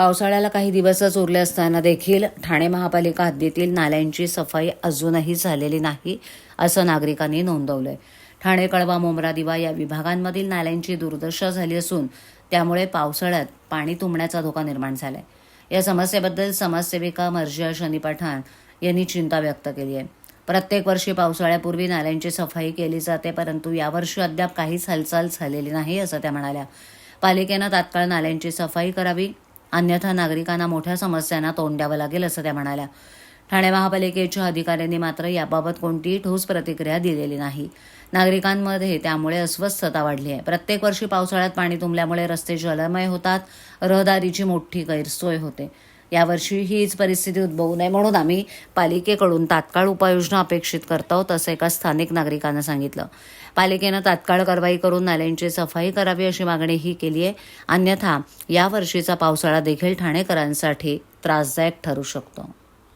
पावसाळ्याला काही दिवसच उरले असताना देखील ठाणे महापालिका हद्दीतील नाल्यांची सफाई अजूनही झालेली नाही असं नागरिकांनी नोंदवलंय. ठाणे कळवा मुंब्रा दिवा या विभागांमधील नाल्यांची दुर्दशा झाली असून त्यामुळे पावसाळ्यात पाणी तुंबण्याचा धोका निर्माण झालाय. या समस्येबद्दल समाजसेविका मर्जिया शनी पठाण यांनी चिंता व्यक्त केली आहे. प्रत्येक वर्षी पावसाळ्यापूर्वी नाल्यांची सफाई केली जाते परंतु यावर्षी अद्याप काहीच हालचाल झालेली नाही असं त्या म्हणाल्या. पालिकेनं तात्काळ नाल्यांची सफाई करावी अन्यथा नागरिकांना मोठ्या समस्यांना तोंड द्यावं लागेल असं त्या म्हणाल्या. ठाणे महापालिकेच्या अधिकाऱ्यांनी मात्र याबाबत कोणतीही ठोस प्रतिक्रिया दिलेली नाही. नागरिकांमध्ये त्यामुळे अस्वस्थता वाढली आहे. प्रत्येक वर्षी पावसाळ्यात पाणी तुंबल्यामुळे रस्ते जलमय होतात. रहदारीची मोठी गैरसोय होते. यावर्षी हीच परिस्थिती उद्भवू नये म्हणून आम्ही पालिकेकडून तात्काळ उपाययोजना अपेक्षित करत आहोत असं एका स्थानिक नागरिकानं सांगितलं. पालिकेनं तात्काळ कारवाई करून नाल्यांची सफाई करावी अशी मागणीही केली आहे अन्यथा यावर्षीचा पावसाळा देखील ठाणेकरांसाठी त्रासदायक ठरू शकतो.